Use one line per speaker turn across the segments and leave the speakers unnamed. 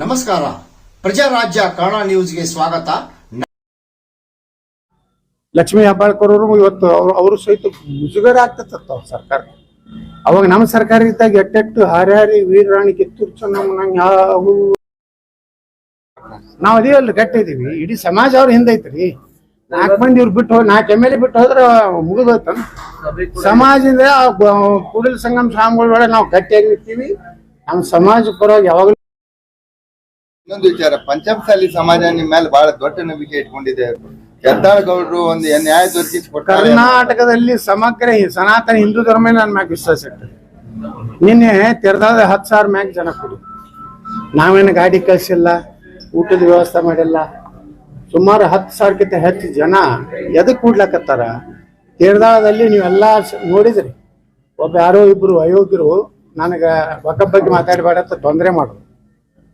ನಮಸ್ಕಾರ. ಪ್ರಜಾರಾಜ್ಯ ಕನ್ನಡ ನ್ಯೂಸ್ಗೆ ಸ್ವಾಗತ.
ಲಕ್ಷ್ಮೀ ಹೆಬ್ಬಾಳ್ಕರವರು ಇವತ್ತು ಅವರು ಸಹಿತ ಮುಜುಗರ ಆಗ್ತತ್ತ ಸರ್ಕಾರ ಅವಾಗ ನಮ್ಮ ಸರ್ಕಾರ ಇದ್ದಾಗ ಎಟ್ಟೆಟ್ಟು ಹರಿಹರಿ ವೀರರಾಣಿ ಕಿತ್ತೂರು ಚೆನ್ನಮ್ಮ ಯಾವ ನಾವು ಅದೇವಲ್ಲ ಗಟ್ಟಿ ಇದೀವಿ ಇಡೀ ಸಮಾಜ ಅವ್ರ ಹಿಂದೆ ಐತ್ರಿ. ನಾಲ್ಕು ಮಂದಿ ಇವ್ರು ಬಿಟ್ಟು ನಾಲ್ಕು ಎಂ ಎಲ್ ಎ ಬಿಟ್ಟು ಹೋದ್ರ ಮುಗಿದೋಯ್ತ. ಸಮಾಜದಿಂದ ಕೂಡಲ ಸಂಗಮ ಸ್ವಾಮಿಗಳ ಒಳಗೆ ನಾವು ಗಟ್ಟಿಯಾಗಿ ನಿಂತೀವಿ. ನಮ್ಮ ಸಮಾಜ ಪರವಾಗಿ ಯಾವಾಗಲೂ
ಇನ್ನೊಂದು ವಿಚಾರ, ಪಂಚಮಸಾಲಿ ಸಮಾಜ ನಿಮ್ಮ ಮೇಲೆ ಬಹಳ ದೊಡ್ಡ ನಂಬಿಕೆ ಇಟ್ಕೊಂಡಿದೆ ಗೌಡರು ಒಂದು ನ್ಯಾಯ ದೊರಕಿಸಿಕೊಡ್ತಾರೆ
ಕರ್ನಾಟಕದಲ್ಲಿ ಸಮಗ್ರ ಸನಾತನ ಹಿಂದೂ ಧರ್ಮ ನನ್ನ ಮ್ಯಾಗ ವಿಶ್ವಾಸ ಇಟ್ಟು. ನಿನ್ನೆ ತೆರೆದಾದ ಹತ್ತು ಸಾವಿರ ಮ್ಯಾಗ ಜನ ಕೊಡು. ನಾವೇನು ಗಾಡಿ ಕಳ್ಸಿಲ್ಲ, ಊಟದ ವ್ಯವಸ್ಥೆ ಮಾಡಿಲ್ಲ. ಸುಮಾರು ಹತ್ತು ಸಾವಿರಕ್ಕಿಂತ ಹೆಚ್ಚು ಜನ ಎದಕ್ ಕೂಡ್ಲಕತ್ತಾರ? ತೆರೆದಾಳದಲ್ಲಿ ನೀವೆಲ್ಲ ನೋಡಿದ್ರಿ. ಒಬ್ಬ ಯಾರೋ ಇಬ್ರು ಅಯೋಗ್ಯರು ನನಗೆ ಒಕ್ಕ ಬಗ್ಗೆ ಮಾತಾಡಬೇಡ ತೊಂದರೆ ಮಾಡೋದು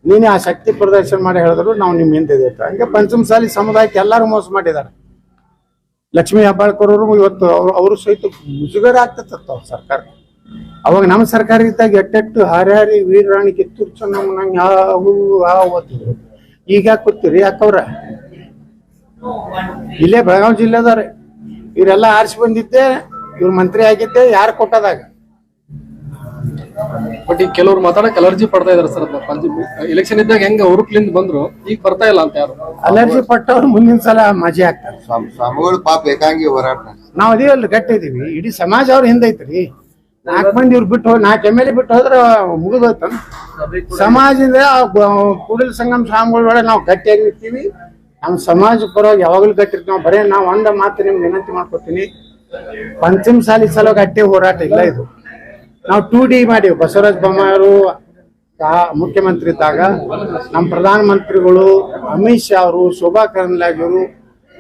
ನೀನೇ ಆ ಶಕ್ತಿ ಪ್ರದರ್ಶನ ಮಾಡಿ ಹೇಳಿದ್ರು ನಾವು ನಿಮ್ಮ ಹಿಂದೆ ಇದ್ದೀವಿ. ಹಂಗೆ ಪಂಚಮಸಾಲಿ ಸಮುದಾಯಕ್ಕೆ ಎಲ್ಲರೂ ಮೋಸ ಮಾಡಿದ್ದಾರೆ. ಲಕ್ಷ್ಮೀ ಹೆಬ್ಬಾಳ್ಕರ್ ಅವರು ಇವತ್ತು ಅವರು ಅವರು ಸಹಿತ ಮುಜುಗರ ಆಗ್ತತ್ತ ಸರ್ಕಾರ ಅವಾಗ ನಮ್ಮ ಸರ್ಕಾರ ಇದ್ದಾಗ ಎಟ್ಟೆಟ್ಟು ಹರಿಹರಿ ವೀರರಾಣಿ, ಕಿತ್ತೂರು ಚೆನ್ನಮ್ಮ ಅವು ಯಾವ ಓದ್ತಿದ್ರು ಈಗ ಯಾಕೆ ಕೊಡ್ತೀರಿ? ಯಾಕವ್ರ? ಇಲ್ಲೇ ಬೆಳಗಾವಿ ಜಿಲ್ಲೆದವ್ರೆ. ಇವರೆಲ್ಲ ಆರಿಸಿ ಬಂದಿದ್ದೆ, ಇವ್ರ ಮಂತ್ರಿ ಆಗಿದ್ದೆ, ಯಾರು ಕೊಟ್ಟದಾಗ?
ಬಟ್ ಈಗ ಕೆಲವ್ರು ಮಾತಾಡಕ್ ಅಲರ್ಜಿ ಪಡ್ತಾ ಇದಾರೆ ಸರ್ ಪಂಚಮಿ ಎಲೆಕ್ಷನ್ ಇದ್ದಾಗ ಹೆಂಗ ಹುರುಪ್ಲಿಂದ ಬಂದ್ರು ಈಗ ಬರ್ತಾ ಇಲ್ಲ ಅಂತ ಯಾರು?
ಅಲರ್ಜಿ ಪಟ್ಟವ್ರು ಮುಂದಿನ ಸಲ ಮಜೆ ಆಗ್ತಾರೆ.
ಸ್ವಾಮಿ ಸ್ವಾಮಿಗಳು ಪಾಪ ಏಕಾಂಗಿ ಹೋರಾಟ
ನಾವ್ ಅದೇವಲ್ಲ ಗಟ್ಟಿ ಇದೀವಿ. ಇಡೀ ಸಮಾಜ ಅವ್ರ ಹಿಂದೆ ಐತ್ರಿ. ನಾಲ್ಕು ಮಂದಿ ಇವ್ರು ಬಿಟ್ಟು ಹೋಗಿ ನಾಲ್ಕು ಎಂ ಎಲ್ ಎ ಬಿಟ್ಟು ಹೋದ್ರ ಮುಗಿದೋಯ್ತ. ಸಮಾಜದಿಂದ ಕೂಡಲ ಸಂಗಮ ಸ್ವಾಮಿಗಳ ಒಳಗೆ ನಾವು ಗಟ್ಟಿಯಾಗಿ ನಿಂತೀವಿ. ನಮ್ಮ ಸಮಾಜ ಪರವಾಗಿ ಯಾವಾಗಲೂ ಗಟ್ಟಿರ್ತೀವಿ ನಾವು ಬರೇ ನಾವು ಒಂದ ಮಾತು ನಿಮ್ಗೆ ವಿನಂತಿ ಮಾಡ್ಕೊತೀನಿ. ಪಂಚಮಸಾಲಿ ಸಲ ಗಟ್ಟಿ ಹೋರಾಟ ಇಲ್ಲ ಇದು. ನಾವು ಟೂ ಡಿ ಮಾಡೀವಿ. ಬಸವರಾಜ ತಾ- ಮುಖ್ಯಮಂತ್ರಿ ಇದ್ದಾಗ ನಮ್ಮ ಪ್ರಧಾನ ಮಂತ್ರಿಗಳು ಅಮಿತ್ ಶಾ ಅವರು, ಶೋಭಾ ಅವರು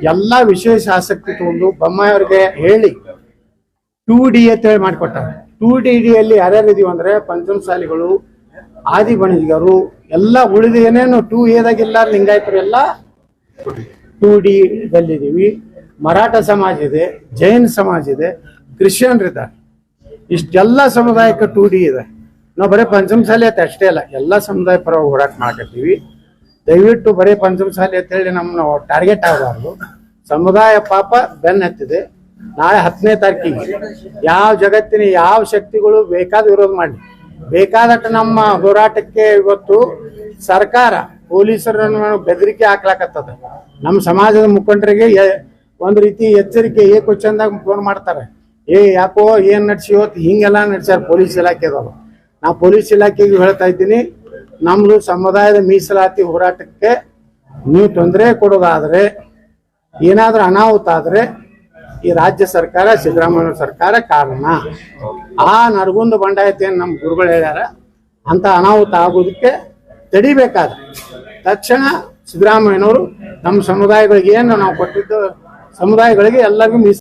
ಎಲ್ಲ ವಿಶೇಷ ಆಸಕ್ತಿ ತಗೊಂಡು ಬೊಮ್ಮಾಯಿ ಅವ್ರಿಗೆ ಹೇಳಿ ಟೂ ಡಿ ಅಂತ ಹೇಳಿ ಮಾಡಿಕೊಟ್ಟಾರೆ. ಟೂ ಡಿ ಡಿಯಲ್ಲಿ ಯಾರ್ಯಾರು ಇದೀವಿ ಅಂದ್ರೆ ಪಂಚಮಸಾಲಿಗಳು ಆದಿ ಬಣಿಗರು, ಎಲ್ಲ ಉಳಿದ ಏನೇನು ಟೂ ಎದಾಗಿಲ್ಲ ಲಿಂಗಾಯತರು ಎಲ್ಲ ಟೂ ಡಿ ದಲ್ಲಿದ್ದೀವಿ. ಮರಾಠ ಸಮಾಜ ಇದೆ, ಜೈನ್ ಸಮಾಜ ಇದೆ, ಕ್ರಿಶ್ಚಿಯನ್ರಿದ್ದಾರೆ. ಇಷ್ಟೆಲ್ಲ ಸಮುದಾಯಕ್ಕೆ ಟೂ ಡಿ ಇದೆ. ನಾವು ಬರೀ ಪಂಚಮಸಾಲಿ ಅಂತ ಅಷ್ಟೇ ಅಲ್ಲ, ಎಲ್ಲ ಸಮುದಾಯ ಪರ ಹೋರಾಟ ಮಾಡಕತ್ತೀವಿ. ದಯವಿಟ್ಟು ಬರೀ ಪಂಚಮಸಾಲಿ ಅಂತ ಹೇಳಿ ನಮ್ಮನ್ನ ಟಾರ್ಗೆಟ್ ಆಗಬಾರ್ದು. ಸಮುದಾಯ ಪಾಪ ಬೆನ್ ಹತ್ತಿದೆ. ನಾಳೆ ಹತ್ತನೇ ತಾರೀಕಿಗೆ ಯಾವ ಜಗತ್ತಿನ ಯಾವ ಶಕ್ತಿಗಳು ಬೇಕಾದ ವಿರೋಧ ಮಾಡಿ ಬೇಕಾದಟ್ಟು ನಮ್ಮ ಹೋರಾಟಕ್ಕೆ ಇವತ್ತು ಸರ್ಕಾರ ಪೊಲೀಸರನ್ನು ಬೆದರಿಕೆ ಹಾಕ್ಲಾಕತ್ತದ. ನಮ್ಮ ಸಮಾಜದ ಮುಖಂಡರಿಗೆ ಒಂದು ರೀತಿ ಎಚ್ಚರಿಕೆ ಏಕೋ ಫೋನ್ ಮಾಡ್ತಾರೆ. ಏ, ಯಾಕೋ ಏನ್ ನಡ್ಸಿವೋ ಹಿಂಗೆಲ್ಲ ನಡ್ಸ್ಯಾರ ಪೊಲೀಸ್ ಇಲಾಖೆದವರು. ನಾ ಪೊಲೀಸ್ ಇಲಾಖೆಗೆ ಹೇಳ್ತಾ ಇದ್ದೀನಿ, ನಮ್ದು ಸಮುದಾಯದ ಮೀಸಲಾತಿ ಹೋರಾಟಕ್ಕೆ ನೀವು ತೊಂದರೆ ಕೊಡೋದಾದ್ರೆ, ಏನಾದ್ರೂ ಅನಾಹುತ ಆದ್ರೆ ಈ ರಾಜ್ಯ ಸರ್ಕಾರ, ಸಿದ್ದರಾಮಯ್ಯ ಸರ್ಕಾರ ಕಾರಣ. ಆ ನರಗುಂದ ಬಂಡಾಯತೆ ಏನು ನಮ್ಮ ಗುರುಗಳು ಹೇಳ್ಯಾರ, ಅಂತ ಅನಾಹುತ ಆಗೋದಕ್ಕೆ ತಡಿಬೇಕಾದ್ರೆ ತಕ್ಷಣ ಸಿದ್ದರಾಮಯ್ಯನವರು ನಮ್ಮ ಸಮುದಾಯಗಳಿಗೆ ಏನು ನಾವು ಕೊಟ್ಟಿದ್ದು, ಸಮುದಾಯಗಳಿಗೆ ಎಲ್ಲರಿಗೂ ಮೀಸ